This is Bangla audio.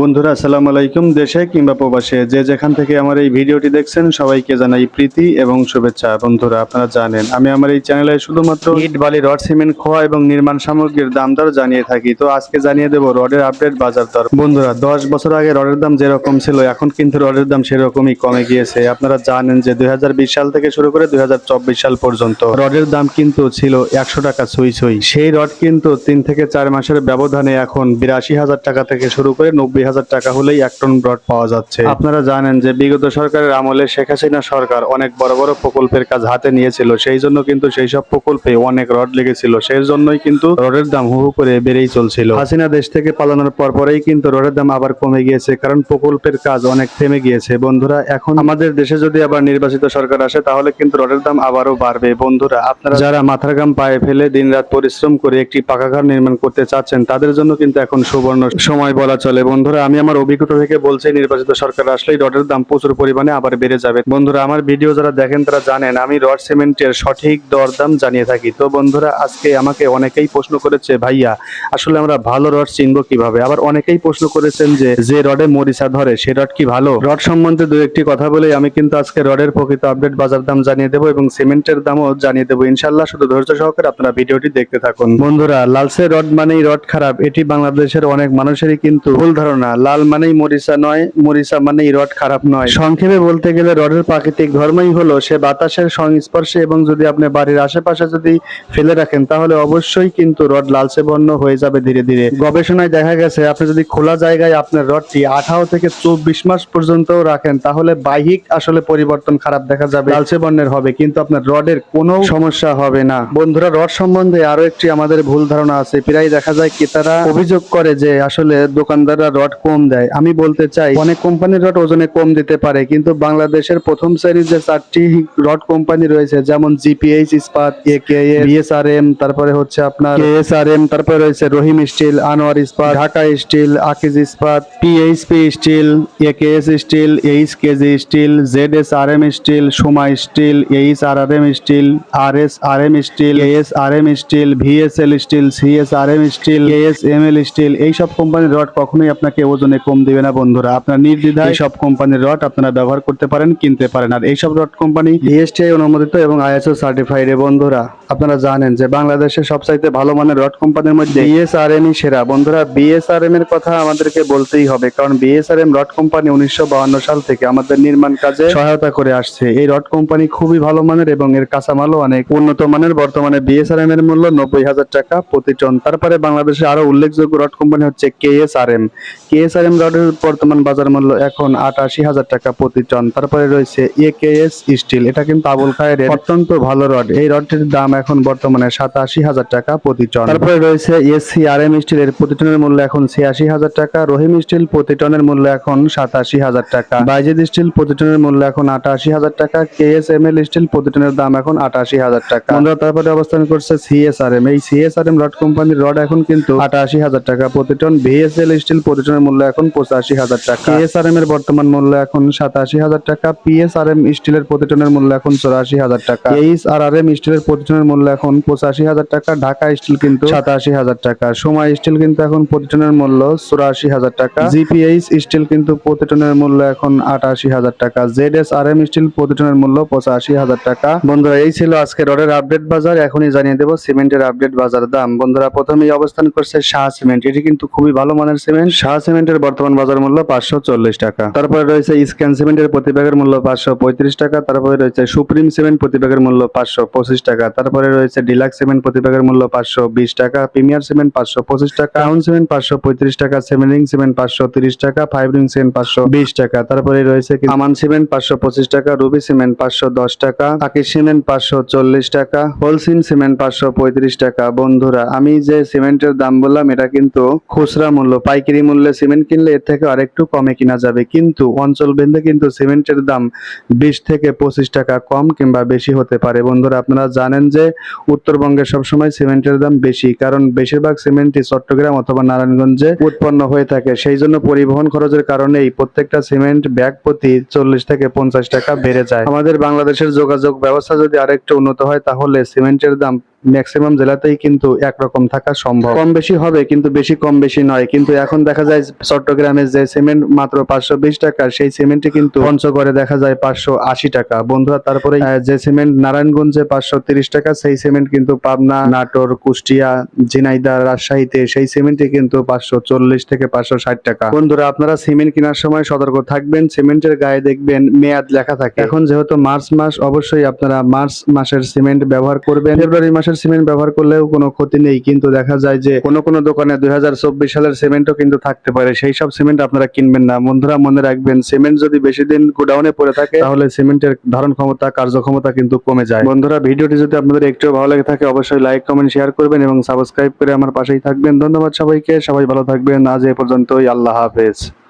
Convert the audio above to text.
বন্ধুরা, আসসালামু আলাইকুম দেশে কিংবা প্রবাসে। যে যেখান থেকে আমার এই ভিডিওটি দেখছেন, সবাইকে জানাই প্রীতি এবং শুভেচ্ছা। বন্ধুরা, আপনারা জানেন, আমি আমার এই চ্যানেলে শুধুমাত্র ইট বালি রড, সিমেন্ট, খোয়া এবং নির্মাণ সামগ্রীর দাম দর জানিয়ে থাকি। তো আজকে জানিয়ে দেবো রডের আপডেট বাজার দর। বন্ধুরা, দশ বছর আগে রডের দাম যেরকম ছিল, এখন কিন্তু রডের দাম সেরকমই কমে গিয়েছে। আপনারা জানেন যে দুই হাজার বিশ সাল থেকে শুরু করে দুই হাজার চব্বিশ সাল পর্যন্ত রডের দাম কিন্তু ছিল একশো টাকা ছুঁই ছুঁই। সেই রড কিন্তু তিন থেকে চার মাসের ব্যবধানে এখন বিরাশি হাজার টাকা থেকে শুরু করে নব্বই হাজার টাকা হলেই এক টন রড পাওয়া যাচ্ছে। আপনারা জানেন যে বিগত সরকারের আমলে শেখ হাসিনা সরকার অনেক বড় বড় প্রকল্পের কাজ হাতে নিয়েছিল, সেই জন্য কিন্তু সেই সব প্রকল্পে অনেক রড লেগেছিল, সেই জন্যই কিন্তু রডের দাম হু করে বেড়েই চলছিল। হাসিনা দেশ থেকে পালানোর পর পরেই কিন্তু রডের দাম আবার কমে গিয়েছে, কারণ প্রকল্পের কাজ অনেক থেমে গিয়েছে। বন্ধুরা, এখন আমাদের দেশে যদি আবার নির্বাচিত সরকার আসে, তাহলে কিন্তু রডের দাম আবারও বাড়বে। বন্ধুরা, আপনারা যারা মাথার গাম পায়ে ফেলে দিনরাত পরিশ্রম করে একটি পাকা ঘর নির্মাণ করতে চাচ্ছেন, তাদের জন্য কিন্তু এখন সুবর্ণ সময় বলা চলে। বন্ধুরা আমি আমার অভিজ্ঞতা থেকে বলছি, নির্বাচিত সরকার আসলেই রডের দাম প্রচুর পরিমাণে আবার বেড়ে যাবে। বন্ধুরা, আমার ভিডিও যারা দেখেন তারা জানেন, আমি রড সিমেন্টের সঠিক দরদাম জানিয়ে থাকি। তো বন্ধুরা, আজকে আমাকে অনেকেই প্রশ্ন করেছে, ভাইয়া, আসলে আমরা ভালো রড চিনবো কীভাবে? আবার অনেকেই প্রশ্ন করেছেন যে যে রডে মরিচা ধরে, সে রড কি ভালো? রড সম্বন্ধে দু একটি কথা বলে আমি কিন্তু আজকে রডের প্রকৃত আপডেট বাজার দাম জানিয়ে দেবো এবং সিমেন্টের দামও জানিয়ে দেবো। ইনশাল্লাহ শুধু ধৈর্য সহকারে আপনারা ভিডিওটি দেখতে থাকুন। বন্ধুরা লালসে রড মানেই রড খারাপ। এটি বাংলাদেশের অনেক মানুষেরই কিন্তু ভুল ধারণা। লাল মানেই মরিচা নয়, মরিচা মানেই রড খারাপ নয়। সংক্ষেপে বলতে গেলে রডের প্রাকৃতিক ধর্মই হলো সে বাতাসের সংস্পর্শে এবং যদি আপনি বাড়ির আশেপাশে যদি ফেলে রাখেন, তাহলে অবশ্যই কিন্তু রড লালচে বর্ণ হয়ে যাবে ধীরে ধীরে। গবেষণায় দেখা গেছে, আপনি যদি খোলা জায়গায় আপনার রডটি আঠারো থেকে চব্বিশ মাস পর্যন্ত রাখেন, তাহলে বাহ্যিক আসলে পরিবর্তন খারাপ দেখা যাবে। লালচে বর্ণের হবে, কিন্তু আপনার রডের কোনো সমস্যা হবে না। বন্ধুরা, রড সম্বন্ধে আরও একটি আমাদের ভুল ধারণা আছে। প্রায় দেখা যায় ক্রেতারা অভিযোগ করে যে আসলে দোকানদাররা রড কম দেয়। আমি বলতে চাই, অনেক কোম্পানির রড ওজনে কম দিতে পারে, কিন্তু বাংলাদেশের প্রথম শ্রেণির যে চারটি রড কোম্পানি রয়েছে, যেমন জিপিএইচ ইস্পাত বিএসআরএম তারপরে হচ্ছে আপনার কেএসআরএম তারপরে রয়েছে রহিম স্টিল, আনোয়ার ইস্পাত, Dhaka steel, Akij Ispat PHP steel AKS steel H KG steel Z S R M steel, Soma steel H R R M steel R S R M steel S R M steel VSL steel CS R M steel S M L steel, এইসব কোম্পানির রড কখনোই আপনাকে ওজনে কম দিবে না বন্ধুরা। আপনার নির্দ্বিধায় সব কোম্পানির রড আপনারা ব্যবহার করতে পারেন কিনতে পারেন। আর এইসব রড কোম্পানি জিএসটি অনুমোদিত এবং আইএসও সার্টিফাইড বন্ধুরা। আপনারা জানেন যে বাংলাদেশের সবচাইতে ভালো মানের রড কোম্পানির মধ্যে বিএসআরএম সেরা। বন্ধুরা বিএসআরএম এর কথা আমাদেরকে বলতেই হবে, কারণ বিএসআরএম রড কোম্পানি উনিশশো সাল থেকে আমাদের নির্মাণ কাজে সহায়তা করে আসছে। এই রড কোম্পানি খুবই ভালো মানের এবং এর কাঁচামালও অনেক উন্নত মানের। বর্তমানে বিএসআরএম এর মূল্য নব্বই হাজার টাকা প্রতি টন তারপরে বাংলাদেশে আরও উল্লেখযোগ্য রড কোম্পানি হচ্ছে কেএসআরএম কেএসআরএম রডের বর্তমান বাজার মূল্য এখন আটাশি হাজার টাকা প্রতি টন তারপরে রয়েছে এ কে এস স্টিল এটা কিন্তু আবুল খায়ের অত্যন্ত ভালো রড। এই রডটির দাম এখন বর্তমানে সাতাশি হাজার টাকা প্রতি টন তারপরে রয়েছে এসসি আর এম স্টিলের প্রতি টনের মূল্য এখন ছিয়াশি হাজার টাকা রহিম স্টিল প্রতি টনের মূল্য এখন সাতাশি হাজার টাকা। বাইজেদ স্টিল প্রতি টনের মূল্য এখন আটাশি হাজার টাকা কেএস এম এল স্টিল প্রতি টনের দাম এখন আটাশি হাজার টাকা। আমরা তারপরে অবস্থান করছে সিএসআরএম। এই সিএসআরএম রড কোম্পানির রড এখন কিন্তু আটাশি হাজার টাকা প্রতি টন ভিএসএল স্টিল প্রতি টনের মূল্য এখন পঁচাশি হাজার টাকা। কেএসআরএম এর বর্তমান মূল্য এখন সাতাশি হাজার টাকা পিএসআরএম স্টিলের প্রতি টনের মূল্য এখন চৌরাশি হাজার টাকা। এইচ আর আর এম স্টিলের প্রতি টনের মূল্য এখন পঁচাশি হাজার টাকা, ঢাকা স্টিল কিন্তু সাতাশি হাজার টাকা। সময় স্টিল কিন্তু এখন প্রতি টনের মূল্য চুরাশি হাজার টাকা। জিপিএইচ স্টিল কিন্তু প্রতি টনের মূল্য এখন আটাশি হাজার টাকা। Z S R M steel প্রতি টনের মূল্য পঁচাশি হাজার টাকা। বন্ধুরা, এই ছিল আজকে রডের আপডেট বাজার। এখনই জানিয়ে দেবো সিমেন্টের আপডেট বাজার দাম। বন্ধুরা, প্রথমেই অবস্থান করছে শাহ সিমেন্ট। এটি কিন্তু খুবই ভালো মানের সিমেন্ট। শাহ সিমেন্টের বর্তমান বাজার মূল্য পাঁচশো চল্লিশ টাকা। তারপরে রয়েছে স্ক্যান সিমেন্টের প্রতি ব্যাগের মূল্য পাঁচশো পঁয়ত্রিশ টাকা। তারপরে রয়েছে সুপ্রিম সিমেন্ট প্রতি ব্যাগের মূল্য পাঁচশো পঁচিশ টাকা। তারপরে রয়েছে ডিলাক্স সিমেন্ট প্রতি ব্যাগের মূল্য পাঁচশো বিশ টাকা প্রিমিয়ার সিমেন্ট পাঁচশো পঁচিশ টাকা টাউন সিমেন্ট পাঁচশো পঁয়ত্রিশ টাকা সেভেন সিমেন্ট পাঁচশো তিরিশ টাকা ফাইভ রিং সিমেন্ট পাঁচশো বিশ টাকা। তারপরে রয়েছে আমান সিমেন্ট পাঁচশো পঁচিশ টাকা রুবি সিমেন্ট পাঁচশো দশ টাকা আকিস সিমেন্ট পাঁচশো চল্লিশ টাকা হোলসিম সিমেন্ট পাঁচশো পঁয়ত্রিশ টাকা। বন্ধুরা, আমি যে সিমেন্টের দাম বললাম, এটা কিন্তু খুচরা মূল্য, পাইকারি মূল্যে সিমেন্ট কিনলে এর থেকে আরেকটু কমে কিনা যাবে। কিন্তু অঞ্চল ভেদে কিন্তু সিমেন্টের দাম বিশ থেকে পঁচিশ টাকা কম কিংবা বেশি হতে পারে। বন্ধুরা, আপনারা জানেন যে উত্তরবঙ্গে সবসময় সিমেন্টের দাম বেশি, কারণ বেশিরভাগ সিমেন্টই চট্টগ্রাম অথবা নারায়ণগঞ্জে উৎপন্ন হয়ে থাকে। সেই জন্য পরিবহন খরচের কারণেই প্রত্যেকটা সিমেন্ট ব্যাগ প্রতি চল্লিশ থেকে পঞ্চাশ টাকা বেড়ে যায়। আমাদের বাংলাদেশের যোগাযোগ ব্যবস্থা যদি আরেকটু উন্নত হয়, তাহলে সিমেন্টের দাম ম্যাক্সিমাম জেলাতেই কিন্তু একরকম থাকা সম্ভব। কম বেশি হবে, কিন্তু বেশি কম বেশি নয়। কিন্তু এখন দেখা যায় চট্টগ্রামের যে সিমেন্ট মাত্র পাঁচশো বিশ টাকা, সেই সিমেন্টে কিন্তু পঞ্চগড়ে দেখা যায় পাঁচশো আশি টাকা। বন্ধুরা, তারপরে যে সিমেন্ট নারায়ণগঞ্জে পাঁচশো তিরিশ টাকা, সেই সিমেন্ট কিন্তু পাবনা, নাটোর, কুষ্টিয়া ঝিনাইদহ রাজশাহীতে সেই সিমেন্টে কিন্তু পাঁচশো চল্লিশ থেকে পাঁচশো ষাট টাকা। বন্ধুরা, আপনারা সিমেন্ট কেনার সময় সতর্ক থাকবেন, সিমেন্টের গায়ে দেখবেন মেয়াদ লেখা থাকে। এখন যেহেতু মার্চ মাস, অবশ্যই আপনারা মার্চ মাসের সিমেন্ট ব্যবহার করবেন। ফেব্রুয়ারি মাসের সিমেন্ট ব্যবহার করলেও কোনো ক্ষতি নেই। কিন্তু দেখা যায় যে কোনো কোনো দোকানে দুই হাজার চব্বিশ সালের সিমেন্টও কিন্তু থাকতে পারে। সেই সব সিমেন্ট আপনারা কিনবেন না। বন্ধুরা, মনে রাখবেন, সিমেন্ট যদি বেশি দিন গোডাউনে পড়ে থাকে, তাহলে সিমেন্টের ধারণ ক্ষমতা, কার্যক্ষমতা কিন্তু কমে যায়। বন্ধুরা, ভিডিওটি যদি আপনাদের একটু ভালো লাগে থাকে, অবশ্যই লাইক, কমেন্ট, শেয়ার করবেন এবং সাবস্ক্রাইব করে আমার পাশেই থাকবেন। ধন্যবাদ সবাইকে। সবাই ভালো থাকবেন। আজ এ পর্যন্তই। আল্লাহ হাফেজ।